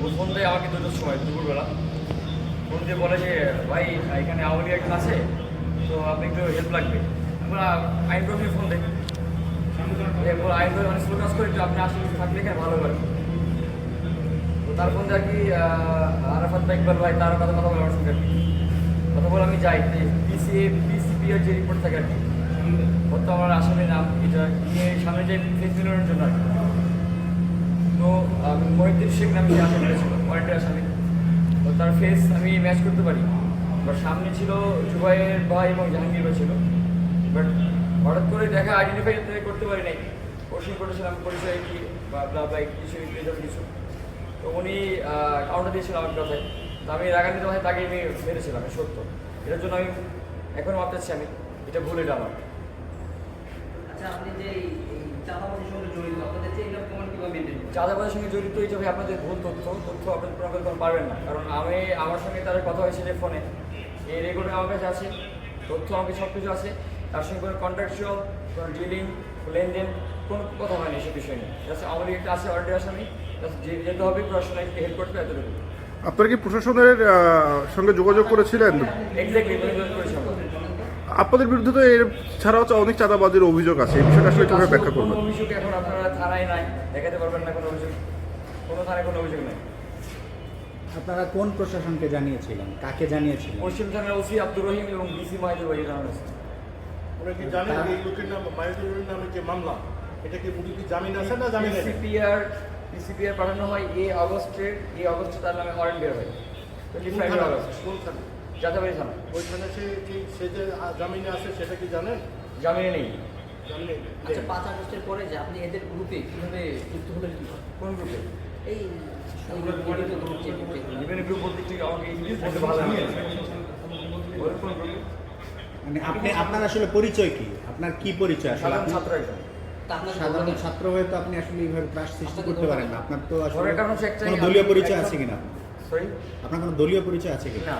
Phone আমাকে দুটোর সময়, দুপুরবেলা। ফোন দিয়ে বলে যে, ভাই, এখানে আওয়ামী লীগ একজন আছে, তো আপনি একটু হেল্প লাগবে। আমরা আইন প্রফিল ফোন দেয় এরপর আইন প্রফিল অনেক কাজ করে আপনি আসলে থাকলে এখানে ভালো করে তো তার ফোন আর কি আরাফাত ভাই ইকবাল ভাই, তার কথা কথা বলে আমার সঙ্গে। কথা বলে আমি যাই পিসিএ পিসিপি এর যে রিপোর্ট থাকে আর কি, ওর তো আমার আসামি নাম এটা নিয়ে সামনে যে ফেস জন্য আর কি। শেখ নামে যে আসামিটা ছিল আসামি তো তার ফেস আমি ম্যাচ করতে পারি। বাট সামনে ছিল জুবাইয়ের ভাই এবং জাহাঙ্গীর ছিল। বাট হঠাৎ করে দেখা আইডেন্টিফাই করতে পারি নাই। কোশ্চেন করেছিলাম পরিচয় কি, বা ব্লা ব্লা কিছু কিছু। তো উনি কাউন্টার দিয়েছিল আমার কথায়। তো আমি রাগান্বিত ভাই তাকে আমি মেরেছিলাম সত্য। এটার জন্য আমি এখনও ভাবতেছি আমি। এটা ভুল, এটা আচ্ছা আপনি যে চাঁদাবাজির সঙ্গে জড়িত আপনাদের যে এগুলো প্রমাণ কীভাবে মেনটেন করছেন চাঁদাবাজের সঙ্গে জড়িত এই যে আপনাদের ভুল তথ্য তথ্য আপনাদের প্রমাণ করতে পারবেন না। কারণ আমি আমার সঙ্গে তার কথা হয়েছে যে ফোনে এই রেকর্ডিং আমার কাছে আছে তথ্য আমার কাছে সব কিছু আছে। তার সঙ্গে কোনো কন্ট্রাকচুয়াল কোনো ডিলিং লেনদেন কোনো কথা হয়নি সে বিষয় নিয়ে। জাস্ট আমার একটা আছে অর্ডার আসামি জাস্ট যেতে হবে প্রশাসনকে হেল্প করতে হবে এতটুকু। আপনারা কি প্রশাসনের সঙ্গে যোগাযোগ করেছিলেন? এক্স্যাক্টলি করেছি আমরা আপনাদের বিরুদ্ধে তো এর ছাড়াও তো অনেক চাঁদাবাজির অভিযোগ আছে এই বিষয়টা আসলে কীভাবে ব্যাখ্যা করবেন? কোনো অভিযোগ এখন আপনারা থানায় নাই দেখাতে পারবেন না কোনো অভিযোগ। কোনো থানায় কোনো অভিযোগ নেই। আপনারা কোন প্রশাসনকে জানিয়েছিলেন? কাকে জানিয়েছিলেন? পশ্চিম থানার ওসি আব্দুর রহিম এবং ডিসি মাহিদুর ভাই জানানো হয়েছে ওরা কি জানেন এই লোকের নাম? মাইজুরের নামে যে মামলা? এটা কি উনি কি জামিন আছে না জামিন আছে পিসিপিআর পিসিপিআর পাঠানো হয় এই অগস্টের এই অগস্টে তার নামে ওয়ারেন্ট বের হয়। Twenty five August. কোন থানা? যাতাবাড়ি থানা ওইখানে সে কি সে যে জামিনে আছে সেটা কি জানেন জামিনে নেই। আচ্ছা পাঁচ আগস্টের পরে যে আপনি এদের গ্রুপে কীভাবে যুক্ত হলেন? কি কোন গ্রুপে এই কোন মানে আপনি আপনার আসলে পরিচয় কি? আপনার কি পরিচয় আসলে ছাত্র একজন। সাধারণ ছাত্র হয়ে তো আপনি আসলে এইভাবে ত্রাস সৃষ্টি করতে পারেন না। আপনার তো আসলে দলীয় পরিচয় আছে কিনা? সরি আপনার কোনো দলীয় পরিচয় আছে কিনা? না।